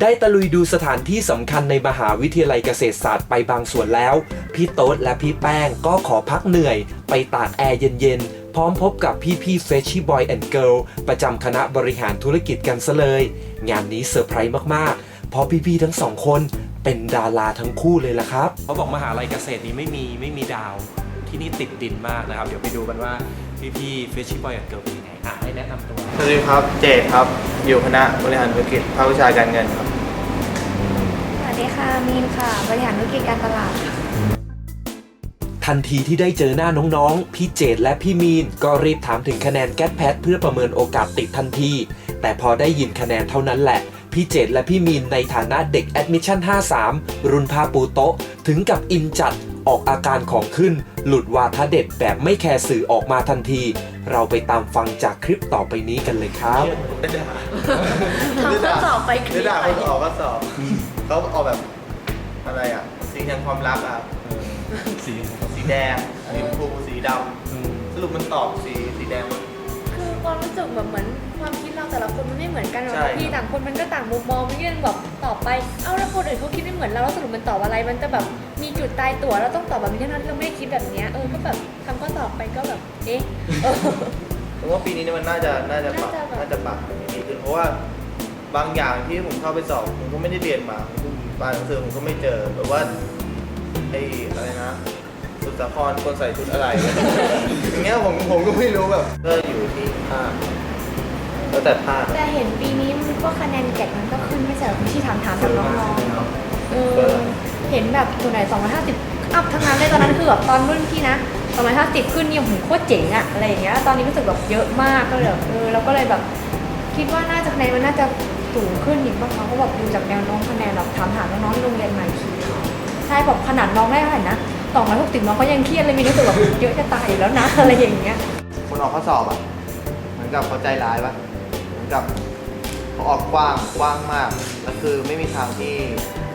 ได้ตะลุยดูสถานที่สำคัญในมหาวิทยาลัยเกษตรศาสตร์ไปบางส่วนแล้ว พี่โต๊ดและพี่แป้งก็ขอพักเหนื่อย ไปตากแอร์เย็นๆ พร้อมพบกับพี่ๆ f r e s h i e Boy and Girl ประจำคณะบริหารธุรกิจกันซะเลย งานนี้เซอร์ไพรส์มากๆ เพราะพี่ๆ ทั้งสองคนเป็นดาราทั้งคู่เลยล่ะครับ เขาบอกมหาลัยเกษตรนี้ไม่มีไม่มีดาว ที่นี่ติดดินมากนะครับ เดี๋ยวไปดูกันว่าพี่ๆ f r e s h i e Boy and Girl เป็น ยังไงอะให้แนะนำตัว สวัสดีครับ เจดครับ อยู่คณะบริหารธุรกิจภาควิชาการเงินครับ สวัสดีค่ะ มีนค่ะ บริหารธุรกิจการตลาดค่ะทันทีที่ได้เจอหน้าน้องๆ พี่เจดและพี่มีน ก็รีบถามถึงคะแนนแก๊สแพทเพื่อประเมินโอกาสติดทันที แต่พอได้ยินคะแนนเท่านั้นแหละ พี่เจดและพี่มีนในฐานะเด็กแอดมิชชั่น 53 รุ่นพาปูโต๊ะ ถึงกับอินจัด ออกอาการของขึ้น หลุดวาทะเด็ดแบบไม่แคร์สื่อออกมาทันที เราไปตามฟังจากคลิปต่อไปนี้กันเลยครับ ไม่ด่าทำข้อสอบไปคลิไม่ปด่าคนออกก็สอบเขาเอาแบบอะไรอะ สีแห่งความรักอะสีสีแดงสีชมพูสีดำสรุปมันตอบสีสีแดงหมด คือความรู้สึกแบบเหมือนความคิดเราแต่ละคนมันไม่เหมือนกันใช่บางทีต่างคนมันก็ต่างมุมมองมันก็ยังแบบตอบไป เอ้าแล้วคนอื่นเขาคิดไม่เหมือนเราแล้วสรุปมันตอบอะไรมันจะแบบ มีจุดตายตัวเราต้องตอบแบบนี้ทั้งนั้นที่เราไม่ได้คิดแบบเนี้ยเออก็แบบทำข้อสอบไปก็แบบเอ๊ะเออ ผมว่าปีนี้เนี่ยมันน่าจะน่าจะปรับน่าจะแบบ น่าจะปรับดีขึ้นเพราะว่าบางอย่างที่ผมเข้าไปสอบผมก็ไม่ได้เรียนมาผมอ่านหนังสือผมก็ไม่เจอแบบว่าไอ้อะไรนะสุดสาครคนใส่ชุดอะไร อย่างเงี้ยผมผมก็ไม่รู้แบบก็อยู่ที่ภาพแล้วแต่ภาพแต่เห็นปีนี้มันก็คะแนนแกดมันก็ขึ้นไม่ใช่เหรอที่ถามถามๆจากน้องๆเออ เห็นแบบตัวไหน250 อัพทั้งนั้นเลยตอนนั้นคือแบบตอนรุ่นพี่นะ250 ขึ้นนี่ยโหโคตรเจ๋งอะอะไรอย่างเงี้ยตอนนี้รู้สึกแบบเยอะมากก็เลยแบบเออเราก็เลยแบบ คิดว่าน่าจะคะแนนมันน่าจะสูงขึ้นอีกบ้างเขาก็แบบดูจากแนวโน้มคะแนนแบบถามหาน้องๆที่โรงเรียนใหม่ทีใช่บอกขนาดน้องได้เท่าไหร่นะ260น้องก็ยังเครียดเลยมีรู้สึกแบบเยอะจะตายอยู่แล้วนะอะไรอย่างเงี้ยคนออกข้อสอบอะเหมือนกับเขาใจร้ายปะเหมือนกับ ออกกว้างกว้างมากแล้วคือไม่มีทางที่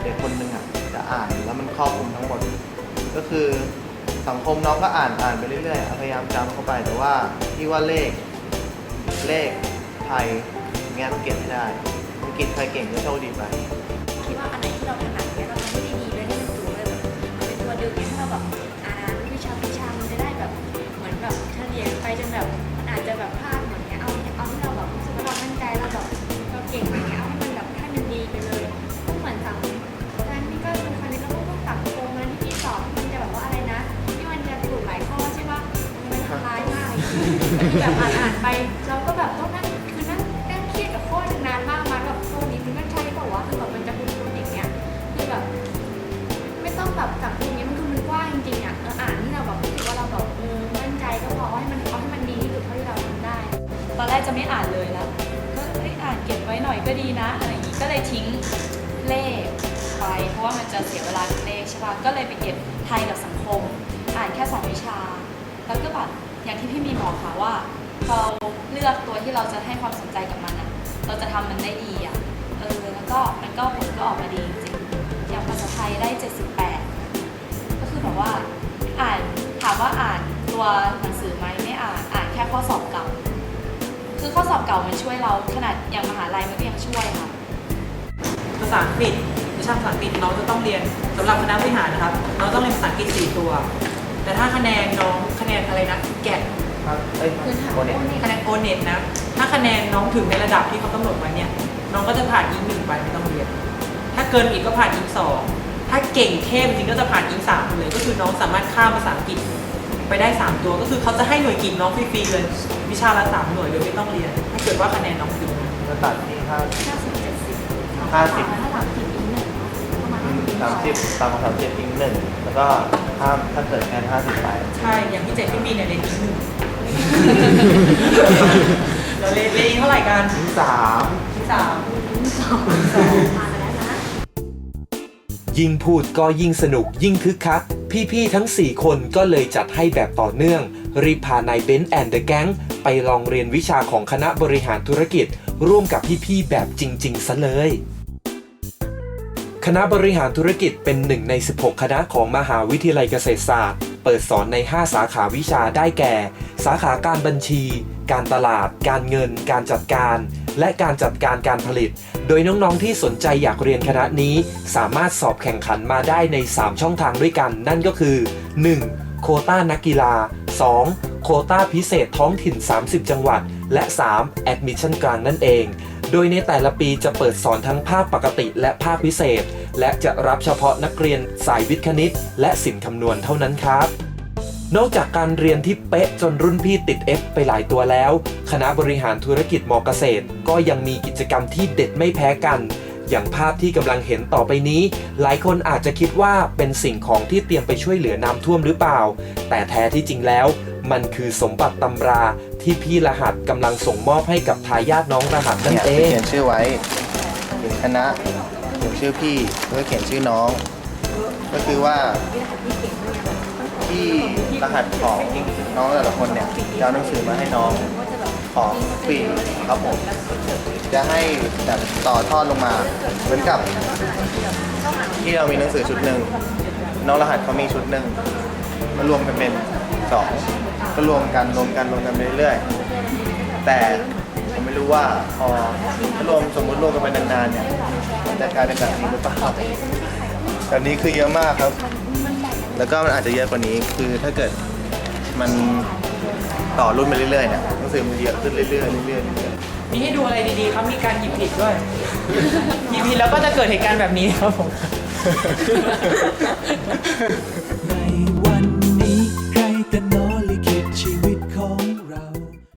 เด็กคนหนึ่งอะจะอ่านแล้วมันครอบคลุมทั้งหมด ก็คือสังคมน้องก็อ่านอ่านไปเรื่อยๆพยายามจำเข้าไปแต่ว่าที่ว่าเลขเลขไทยอย่างเงี้ยต้องเก็บให้ได้อังกฤษใครเก่งก็โชคดีไปคิดว่าอันไหนที่เราถนัดเนี่ยเราทำได้ดีเลยให้มันสูงเลยแบบเป็นตัวเดึงเนี่ยถ้าเราแบบอ่านวิชาวิชามันจะได้แบบเหมือนแบบเฉลี่ยไปจนแบบ แบบอ่านอ่านไปเราก็แบบต้องนั่งคือนั่งนั่งเครียดกับข้อหนึงนานมากมาแบบข้อนี้มันก็ใช่เปล่าวะคือแบบมันจะคุ้นๆอย่างเงี้ยคือแบบ ไม่ต้องแบบจับตรงนี้มันคือมันกว้างจริงๆอะเอออ่านที่เราแบบรู้สึกว่าเราแบบเออมั่นใจก็พอให้มันเอาให้มันดีที่สุดเท่าที่เราทำได้ ตอนแรกจะไม่อ่านเลยแล้วก็เอ้ยอ่านเก็บไว้หน่อยก็ดีนะอะไรอย่างงี้ก็เลยทิ้งเลขไปเพราะว่ามันจะเสียเวลากับเลขใช่ป่ะก็เลยไปเก็บไทยกับสังคม อ่านแค่สองวิชา แล้วก็แบบ อย่างที่พี่มีบอกค่ะว่าพอเลือกตัวที่เราจะให้ความสนใจกับมันอะเราจะทำมันได้ดีอะเออแล้วก็มันก็ผลก็ออกมาดีจริงอย่างภาษาไทยได้ 78 ก็คือแบบว่าอ่านถามว่าอ่านตัวหนังสือไหมไม่อ่านอ่านแค่ข้อสอบเก่า คือข้อสอบเก่ามันช่วยเราขนาดอย่างมหาลัยมันก็ยังช่วยค่ะภาษาอังกฤษวิชาภาษาอังกฤษน้องจะต้องเรียนสำหรับคณะบริหารนะครับน้องต้องเรียนภาษาอังกฤษ4ตัว แต่ถ้าคะแนนน้องคะแนนอะไรนะแกะครับเอ้ยพื้นฐานโคเน็ตคะแนนโอเน็ตนะ ถ้าคะแนนน้องถึงในระดับที่เขากำหนดไว้เนี่ยน้องก็จะผ่านอิงหนึ่งไปไม่ต้องเรียน ถ้าเกินอีกก็ผ่านอิงสองถ้าเก่งเทพจริงก็จะผ่านอิงสามเลย ก็คือน้องสามารถข้ามภาษาอังกฤษไปได้สามตัวก็คือเขาจะให้หน่วยกิจน้องฟรีๆเลย วิชาละสามหน่วยโดยไม่ต้องเรียน ถ้าเกิดว่าคะแนนน้องถึงก็ตัดที่ห้า50 70ห้าสิบถ้าหลังผิดอีกหนึ่งเนาะประมาณ สามสิบตามสามสิบอิงหนึ่งแล้วก็ห้ามถ้าเกิดแค่ห้าสิบไปใช่ อย่างที่เจ็ดที่มีเนี่ยเรียนอิงหนึ่งเราเรียนเรียนอิงเท่าไหร่กันถึงสามที่สามผ่านมาแล้วนะยิ่งพูดก็ยิ่งสนุกยิ่งคึกคัก พี่ๆทั้ง 4 คนก็เลยจัดให้แบบต่อเนื่อง รีบพานายเบนซ์แอนด์เดอะแก๊งไปลองเรียนวิชาของคณะบริหารธุรกิจ ร่วมกับพี่ๆแบบจริงๆซะเลย คณะบริหารธุรกิจเป็นหนึ่งใน 16 คณะของมหาวิทยาลัยเกษตรศาสตร์ เปิดสอนใน 5 สาขาวิชาได้แก่ สาขาการบัญชี การตลาด การเงิน การจัดการ และการจัดการการผลิต โดยน้องๆที่สนใจอยากเรียนคณะนี้ สามารถสอบแข่งขันมาได้ใน 3 ช่องทางด้วยกัน นั่นก็คือ 1. โคต้านักกีฬา 2. โคต้าพิเศษท้องถิ่น 30 จังหวัด และ 3. แอดมิชชั่นกลางนั่นเอง โดยในแต่ละปีจะเปิดสอนทั้งภาคปกติและภาคพิเศษ และจะรับเฉพาะนักเรียนสายวิทย์คณิต และศิลป์คำนวณเท่านั้นครับ นอกจากการเรียนที่เป๊ะจนรุ่นพี่ติด F ไปหลายตัวแล้ว คณะบริหารธุรกิจมอเกษตร ก็ยังมีกิจกรรมที่เด็ดไม่แพ้กันอย่างภาพที่กำลังเห็นต่อไปนี้ หลายคนอาจจะคิดว่าเป็นสิ่งของที่เตรียมไปช่วยเหลือน้ำท่วมหรือเปล่า แต่แท้ที่จริงแล้ว มันคือสมบัติตำรา ที่พี่รหัสกำลังส่งมอบให้กับทายาทน้องรหัสนั่นเนี่ยเอที่ง เขียนชื่อไว้เขียนคณะเขียนชื่อพี่แล้วก็เขียนชื่อน้อง ก็คือว่าที่รหัสของน้องแต่ละคนเนี่ยจะเอาหนังสือมาให้น้องของฟรีครับผมจะให้แบบต่อทอดลงมา เหมือนกับที่เรามีหนังสือชุดหนึ่งน้องรหัสเขามีชุดหนึ่งมารวมกันเป็นสอง ก็รวมกันรวมกันรวมกันไปเรื่อยๆแต่ผมไม่รู้ว่าพอถ้ารวมสมมติรวมกันไปนานๆเนี่ยมันจะกลายเป็นแบบนี้หรือเปล่าแบบนี้คือเยอะมากครับ แล้วก็มันอาจจะเยอะกว่านี้คือถ้าเกิดมันต่อรุ่นไปเรื่อยๆเนี่ยหนังสือมันเยอะขึ้นเรื่อยๆเรื่อยๆเรื่อยมีให้ดูอะไรดีๆครับ มีการหยิบผิดด้วย หยิบผิดแล้วก็จะเกิดเหตุการณ์แบบนี้ครับผม